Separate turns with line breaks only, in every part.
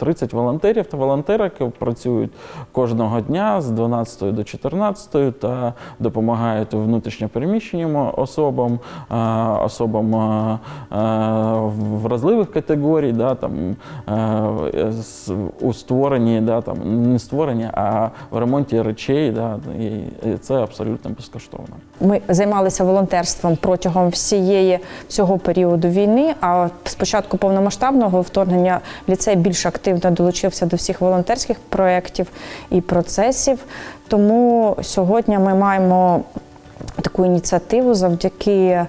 30 волонтерів та волонтерок працюють кожного дня з 12 до 14 та допомагають внутрішньопереміщеним особам, особам вразливих категорій, да, там, у створенні, да, там, не створенні, а в ремонті речей. Да, і це абсолютно безкоштовно.
Ми займалися волонтерством протягом всієї всього періоду війни. А з початку повномасштабного вторгнення ліцей більш активно долучився до всіх волонтерських проєктів і процесів. Тому сьогодні ми маємо таку ініціативу завдяки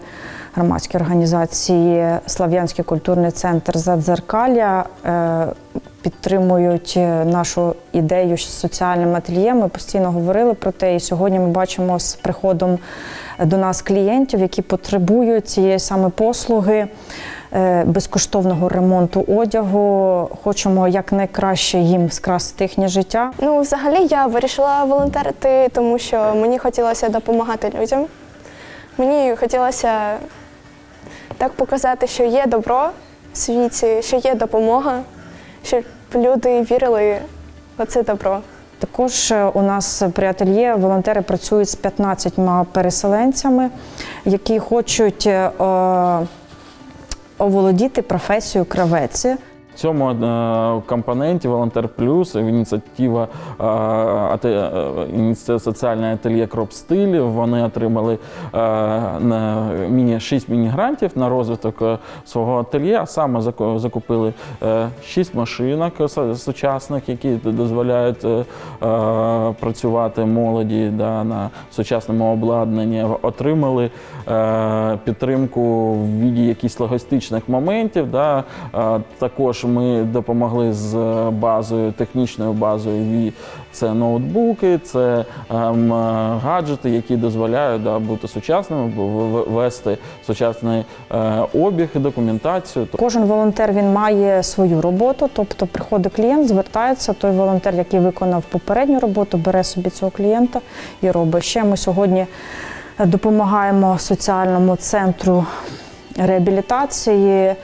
громадській організації Слав'янський культурний центр Задзеркалля. е, Підтримують е, нашу ідею з соціальним ательє. Ми постійно говорили про те, і сьогодні ми бачимо з приходом до нас клієнтів, які потребують цієї саме послуги е, безкоштовного ремонту одягу. Хочемо якнайкраще їм скрасити їхнє життя.
Ну, взагалі, я вирішила волонтерити, тому що мені хотілося допомагати людям. Мені хотілося так показати, що є добро в світі, що є допомога, щоб люди вірили в це добро.
Також е, у нас при ательє волонтери працюють з 15 переселенцями, які хочуть е, оволодіти професією кравець.
Цьому е, компоненті Волонтер Плюс ініціатива е, е, соціальне ательє Кроп Стиль. Вони отримали міні 6 міні-грантів на розвиток свого ательє. А саме заку- закупили 6 машинок сучасних, які дозволяють працювати молоді да, на сучасному обладнанні. Отримали підтримку в віді якихось логістичних моментів. Да. Е, Також ми допомогли з базою, технічною базою. Це ноутбуки, це ем, е, гаджети, які дозволяють да, бути сучасними, вести сучасний е, обіг, документацію.
Кожен волонтер він має свою роботу, тобто приходить клієнт, звертається. Той волонтер, який виконав попередню роботу, бере собі цього клієнта і робить. Ще ми сьогодні допомагаємо соціальному центру реабілітації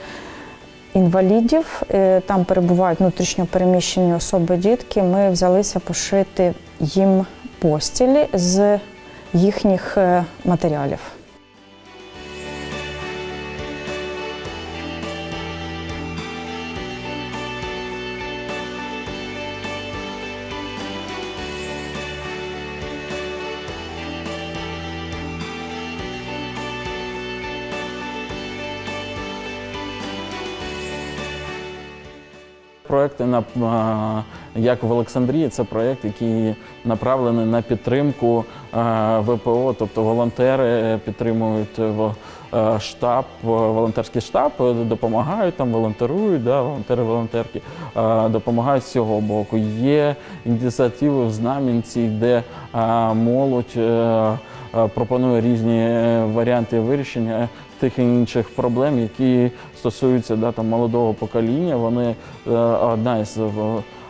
інвалідів. Е, Там перебувають внутрішньо переміщені особи, дітки. Ми взялися пошити їм постілі з їхніх е, матеріалів.
Проекти на як в Олександрії, це проєкт, який направлений на підтримку ВПО, тобто волонтери підтримують в- е, штаб, е, волонтерський штаб, е, допомагають там, волонтерують, да, волонтери, волонтерки допомагають з цього боку. Є ініціативи в Знам'янці, де молодь. е, е, Пропонує різні е, варіанти вирішення тих і інших проблем, які стосуються да, там, молодого покоління. Вони е, одна із е,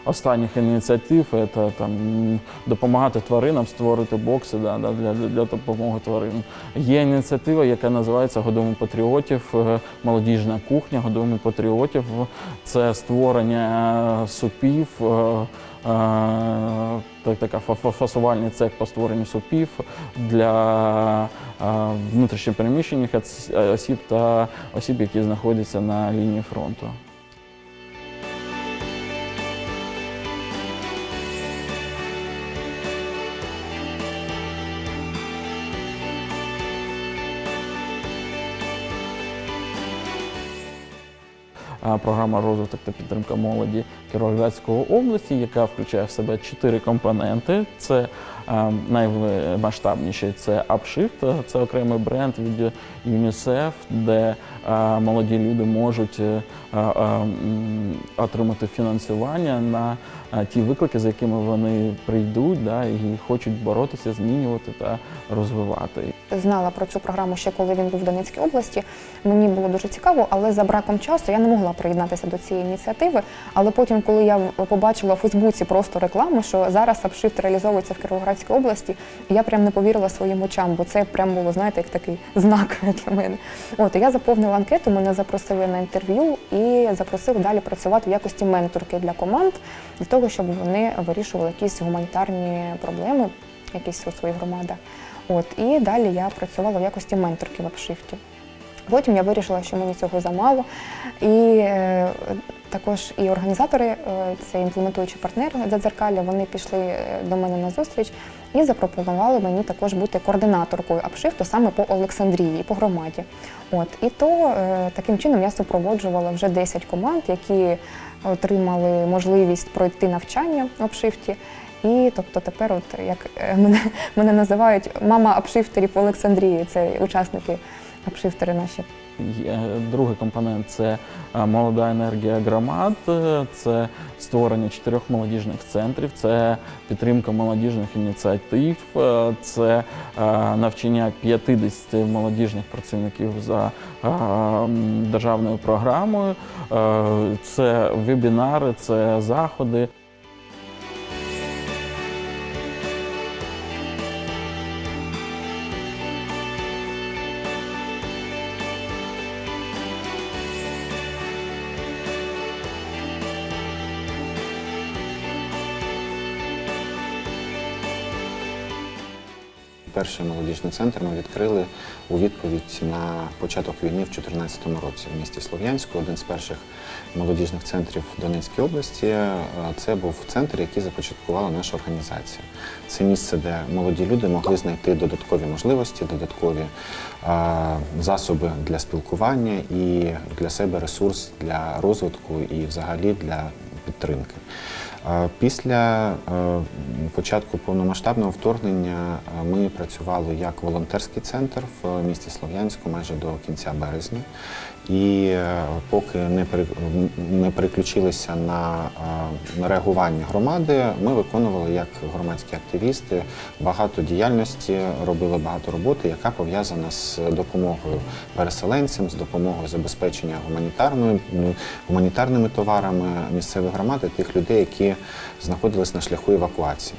останніх ініціатив це там допомагати тваринам створити бокси да, для, для допомоги тваринам. Є ініціатива, яка називається Годуємо патріотів, е, молодіжна кухня, Годуємо патріотів. Це створення е, супів. е, так, така фа- фа- фасувальний цех по створенню супів для внутрішньопереміщених осіб та осіб, які знаходяться на лінії фронту. Програма розвиток та підтримка молоді Кіровоградської області, яка включає в себе чотири компоненти. Це а, наймасштабніший це Upshift, це окремий бренд від ЮНІСЕФ, де молоді люди можуть е, отримати фінансування на ті виклики, за якими вони прийдуть, да, і хочуть боротися, змінювати та розвивати.
Знала про цю програму ще коли він був в Донецькій області. Мені було дуже цікаво, але за браком часу я не могла приєднатися до цієї ініціативи. Але потім, коли я побачила у Фейсбуці просто рекламу, що зараз апшифт реалізовується в Кіровоградській області, я прям не повірила своїм очам, бо це прям було, знаєте, як такий знак для мене. От я заповнила анкету, мене запросили на інтерв'ю і запросили далі працювати в якості менторки для команд, для того, щоб вони вирішували якісь гуманітарні проблеми, якісь у своїх громадах. От і далі я працювала в якості менторки в апшифті. Потім я вирішила, що мені цього замало. І е, також і організатори, е, це імплементуючі партнери Дзеркаля, вони пішли е, до мене на зустріч і запропонували мені також бути координаторкою апшифту саме по Олександрії, по громаді. От і то таким чином я супроводжувала вже 10 команд, які отримали можливість пройти навчання в апшифті. І тобто тепер, от як е, мене, мене називають мама апшифтерів Олександрії, це учасники апшифтери наші.
Другий компонент це е, молода енергія громад, е, це створення чотирьох молодіжних центрів, це підтримка молодіжних ініціатив, це навчання 50 молодіжних працівників за державною програмою, це вебінари, це заходи.
Перший молодіжний центр ми відкрили у відповідь на початок війни в 2014 році в місті Слов'янську. Один з перших молодіжних центрів Донецької області. Е, Це був центр, який започаткувала наша організація. Це місце, де молоді люди могли знайти додаткові можливості, додаткові е, засоби для спілкування і для себе ресурс для розвитку і взагалі для підтримки. Після е, початку повномасштабного вторгнення е, ми працювали як волонтерський центр в місті Слов'янську майже до кінця березня. І е, поки не пере- не переключилися на, е, реагування громади, ми виконували як громадські активісти багато діяльності, робили багато роботи, яка пов'язана з допомогою переселенцям, з допомогою забезпечення гуманітарною гуманітарними товарами місцевих громад тих людей, які знаходились на шляху евакуації.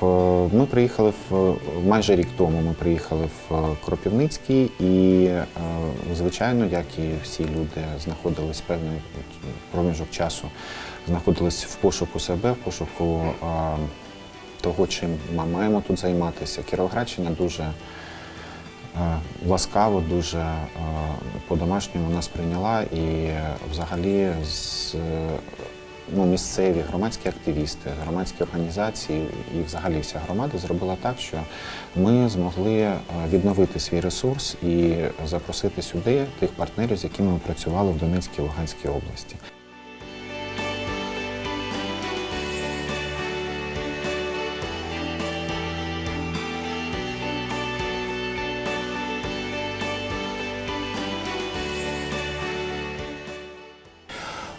В, ми приїхали в майже рік тому. Ми приїхали в Кропівницький, і е, звичайно, як і всі люди, знаходились певний проміжок часу, знаходились в пошуку себе, в пошуку е, того, чим ми маємо тут займатися. Кіровоградщина дуже е, ласкаво, дуже е, по-домашньому нас прийняла і е, взагалі з. Ну, місцеві громадські активісти, громадські організації і взагалі вся громада зробила так, що ми змогли е, відновити свій ресурс і запросити сюди тих партнерів, з якими ми працювали в Донецькій і Луганській області.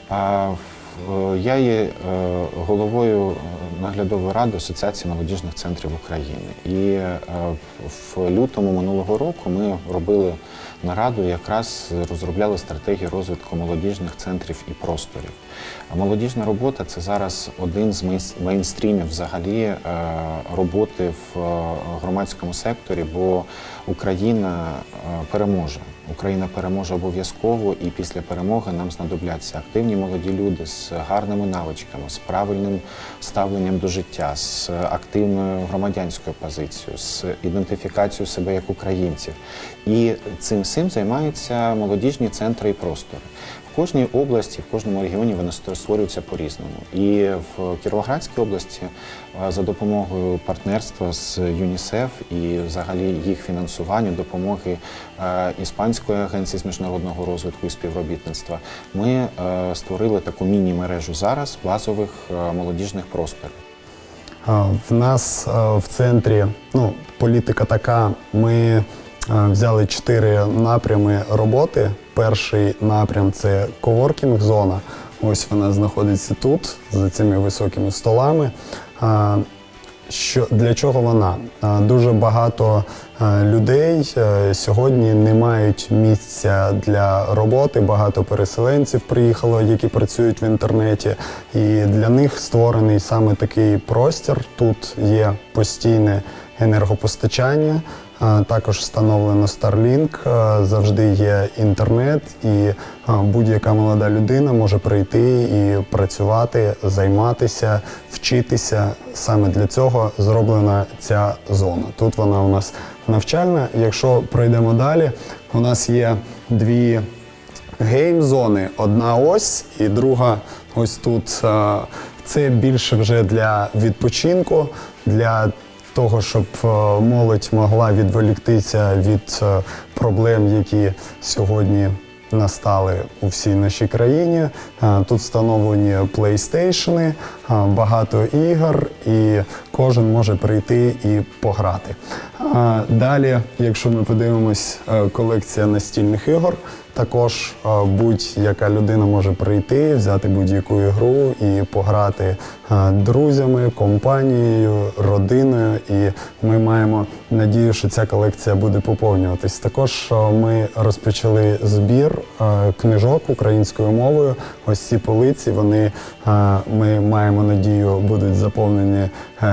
А, Я є е, головою е, наглядової ради Асоціації молодіжних центрів України. І е, в лютому минулого року ми робили нараду, якраз розробляли стратегію розвитку молодіжних центрів і просторів. Молодіжна робота це зараз один з мейнстрімів взагалі е, роботи в е, громадському секторі, бо Україна е, переможе. Україна переможе обов'язково, і після перемоги нам знадобляться активні молоді люди з гарними навичками, з правильним ставленням до життя, з активною громадянською позицією, з ідентифікацією себе як українців. І цим всім займаються молодіжні центри і простори. Кожній області, в кожному регіоні вони створюються по-різному. І в Кіровоградській області е, за допомогою партнерства з ЮНІСЕФ і взагалі їх фінансуванню, допомоги е, Іспанської агенції з міжнародного розвитку і співробітництва, ми е, створили таку міні-мережу зараз базових молодіжних просторів.
В нас в центрі ну, політика така. Ми взяли чотири напрями роботи. Перший напрям це коворкінг-зона. Ось вона знаходиться тут, за цими високими столами. Що для чого вона? Е, Дуже багато е, людей е, сьогодні не мають місця для роботи. Багато переселенців приїхало, які працюють в інтернеті, і для них створений саме такий простір. Тут є постійне енергопостачання. Е, Також встановлено Starlink, е, завжди є інтернет, і е, будь-яка молода людина може прийти і працювати, займатися, вчитися. Саме для цього зроблена ця зона. Тут вона у нас навчальна. Якщо пройдемо далі, у нас є дві гейм-зони. Одна ось і друга ось тут. Це більше вже для відпочинку, для того, щоб е, молодь могла відволіктися від е, проблем, які сьогодні настали у всій нашій країні. Е, Тут встановлені е, багато ігор, і кожен може прийти і пограти. Далі, якщо ми подивимось, колекція настільних ігор. Також е, будь-яка людина може прийти, взяти будь-яку ігру і пограти е, друзями, компанією, родиною. І ми маємо надію, що ця колекція буде поповнюватись. Також е, ми розпочали збір книжок українською мовою. Ось ці полиці. Вони ми маємо надію будуть заповнені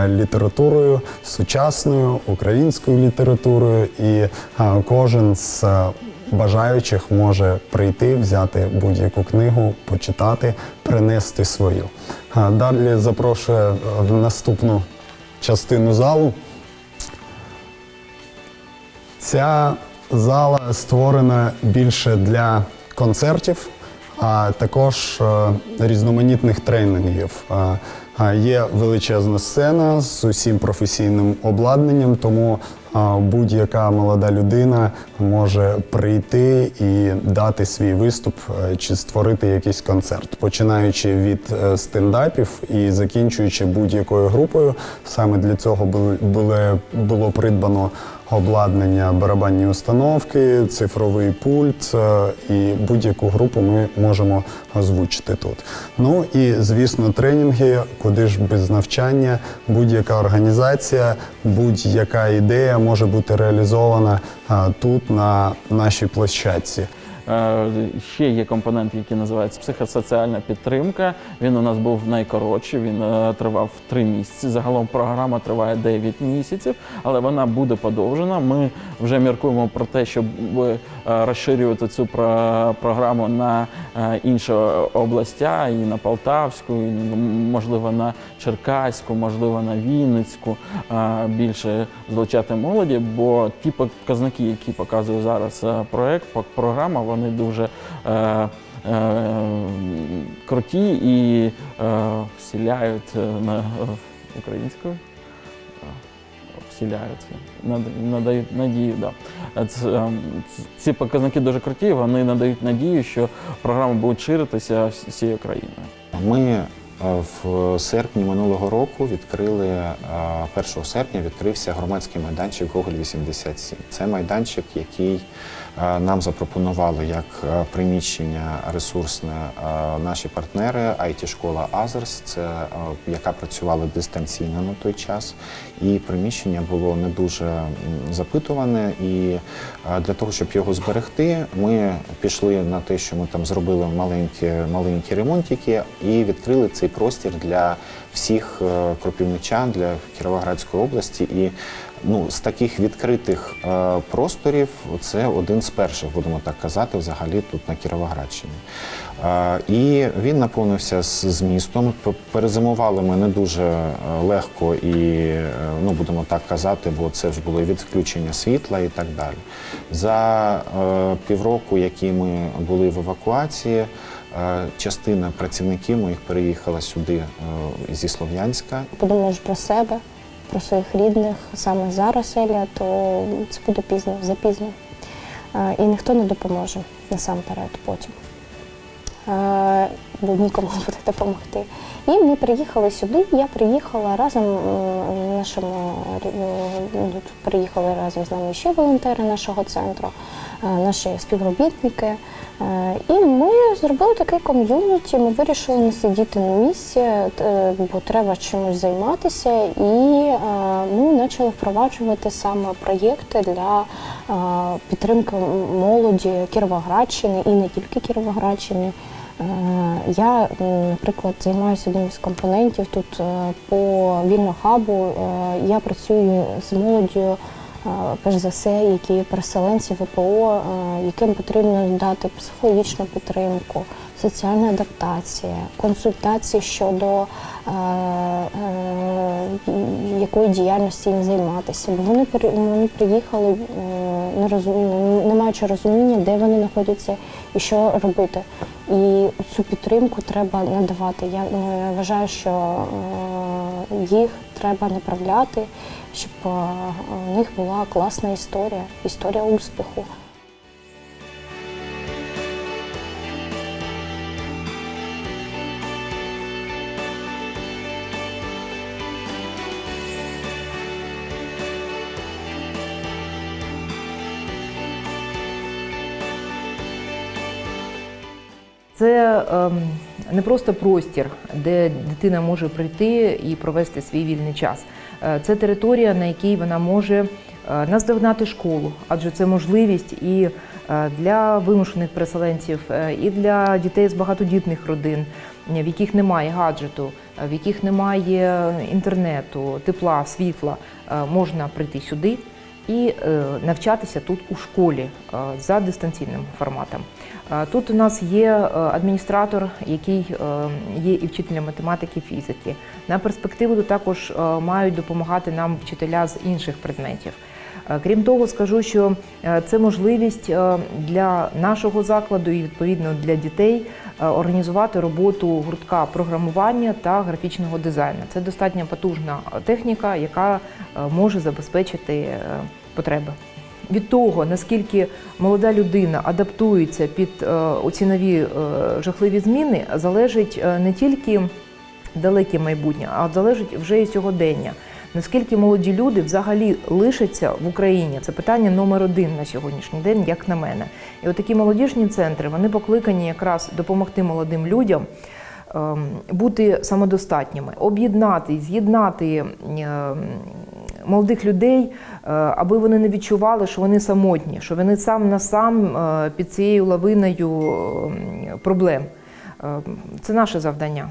літературою сучасною українською літературою, і кожен з бажаючих може прийти, взяти будь-яку книгу, почитати, принести свою. Далі запрошую в наступну частину залу. Ця зала створена більше для концертів, а також е, різноманітних тренінгів. Е, е, Є величезна сцена з усім професійним обладнанням, тому е, будь-яка молода людина може прийти і дати свій виступ е, чи створити якийсь концерт, починаючи від е, стендапів і закінчуючи будь-якою групою. Саме для цього були, було придбано обладнання, барабанні установки, цифровий пульт е, і будь-яку групу ми можемо озвучити тут. Ну і звісно, тренінги, куди ж без навчання, будь-яка організація, будь-яка ідея може бути реалізована е, тут на нашій площадці.
Е, Ще є компонент, який називається психосоціальна підтримка. Він у нас був найкоротший, він е, тривав 3 місяці. Загалом програма триває 9 місяців, але вона буде подовжена. Ми вже міркуємо про те, щоб е, розширювати цю про- програму на інші областя, і на Полтавську, і можливо на Черкаську, можливо на Вінницьку, більше залучати молоді, бо ті показники, які показує зараз проект, програма, вони дуже е, е, круті і е, вселяють е, на е, українською. е, надають надію. Да. Ці показники дуже круті, вони надають надію, що програма буде ширитися всією країною.
Ми в серпні минулого року відкрили е, 1 серпня відкрився громадський майданчик Гоголь 87. Це майданчик, який нам запропонували як е, приміщення ресурсне е, наші партнери, it школа Азерс, це е, яка працювала дистанційно на той час. І приміщення було не дуже запитуване. І е, для того, щоб його зберегти, ми пішли на те, що ми там зробили маленькі, маленькі ремонтики і відкрили цей простір для всіх е, кропівничан, для Кіровоградської області. І ну, з таких відкритих е, просторів це один з перших, будемо так казати, взагалі тут на Кіровоградщині. Е, І він наповнився з змістом. П- Перезимували ми не дуже е, легко і, е, ну будемо так казати, бо це ж було відключення світла і так далі. За е, півроку, які ми були в евакуації, е, частина працівників моїх переїхала сюди е, зі Слов'янська.
подумаєш про себе, про своїх рідних саме зараз, Еля, то це буде пізно, запізно. І ніхто не допоможе насамперед потім. Бо нікому буде допомогти. І ми приїхали сюди. Я приїхала разом нашому ну, приїхали разом з нами ще волонтери нашого центру, наші співробітники. Е, І ми зробили такий ком'юніті. Ми вирішили не сидіти на місці, е, бо треба чимось займатися. І е, ми почали впроваджувати саме проєкти для е, підтримки молоді Кіровоградщини і не тільки Кіровоградщини. Е, Я, наприклад, займаюся одним з компонентів тут е, по вільнохабу. Е, Я працюю з молоддю, е, перш за все, які переселенці ВПО, яким потрібно дати психологічну підтримку, соціальна адаптація, консультації щодо якої діяльності їм займатися. Бо вони вони приїхали, е, не не маючи розуміння, де вони знаходяться і що робити. І цю підтримку треба надавати. Я е, вважаю, що е, їх треба направляти, щоб е, у них була класна історія, історія успіху.
Це ем, не просто простір, де дитина може прийти і провести свій вільний час. Е, Це територія, на якій вона може е, наздогнати школу, адже це можливість і е, для вимушених переселенців, і для дітей з багатодітних родин, в яких немає гаджету, в яких немає інтернету, тепла, світла, можна прийти сюди і навчатися тут у школі за дистанційним форматом. Тут у нас є е, адміністратор, який е, є і вчителем математики, фізики. На перспективу також е, мають допомагати нам вчителя з інших предметів. Крім того, скажу, що це можливість для нашого закладу і відповідно для дітей організувати роботу гуртка програмування та графічного дизайну. Це достатньо потужна техніка, яка може забезпечити потреби. Від того, наскільки молода людина адаптується під е, оці нові е, жахливі зміни, залежить е, не тільки далеке майбутнє, а залежить вже і сьогодення. Наскільки молоді люди взагалі лишаться в Україні? Це питання номер один на сьогоднішній день, як на мене. І от молодіжні центри вони покликані якраз допомогти молодим людям ем, бути самодостатніми, об'єднати, з'єднати молодих людей, е, аби вони не відчували, що вони самотні, що вони сам на сам е, під цією лавиною ем, проблем. Е, Це наше завдання.